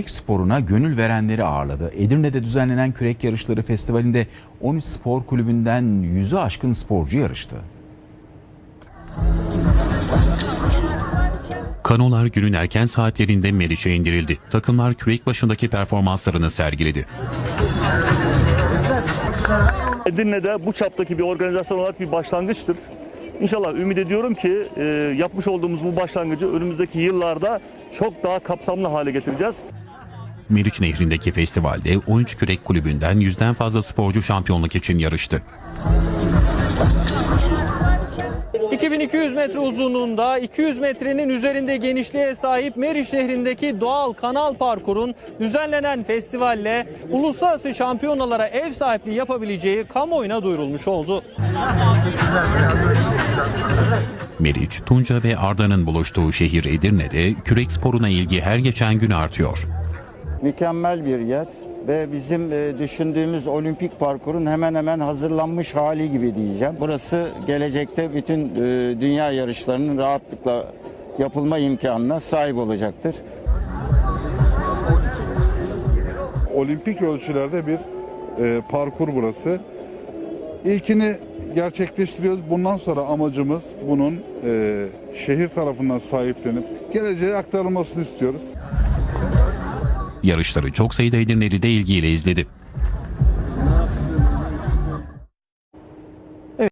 Kürek sporuna gönül verenleri ağırladı. Edirne'de düzenlenen kürek yarışları festivalinde 13 spor kulübünden 100'ü aşkın sporcu yarıştı. Kanolar günün erken saatlerinde Meriç'e indirildi. Takımlar kürek başındaki performanslarını sergiledi. Edirne'de bu çaptaki bir organizasyon olarak bir başlangıçtır. İnşallah ümit ediyorum ki e, yapmış olduğumuz bu başlangıcı önümüzdeki yıllarda çok daha kapsamlı hale getireceğiz. Meriç Nehri'ndeki festivalde 13 kürek kulübünden yüzden fazla sporcu şampiyonluk için yarıştı. 2200 metre uzunluğunda 200 metrenin üzerinde genişliğe sahip Meriç Nehri'ndeki doğal kanal parkurun düzenlenen festivalle uluslararası şampiyonalara ev sahipliği yapabileceği kamuoyuna duyurulmuş oldu. Meriç, Tunca ve Arda'nın buluştuğu şehir Edirne'de kürek sporuna ilgi her geçen gün artıyor. Mükemmel bir yer ve bizim e, düşündüğümüz olimpik parkurun hemen hemen hazırlanmış hali gibi diyeceğim. Burası gelecekte bütün e, dünya yarışlarının rahatlıkla yapılma imkanına sahip olacaktır. olimpik ölçülerde bir e, parkur burası. İlkini gerçekleştiriyoruz. Bundan sonra amacımız bunun şehir tarafından sahiplenip geleceğe aktarılmasını istiyoruz. Yarışları çok sayıda Edirneli de ilgiyle izledi.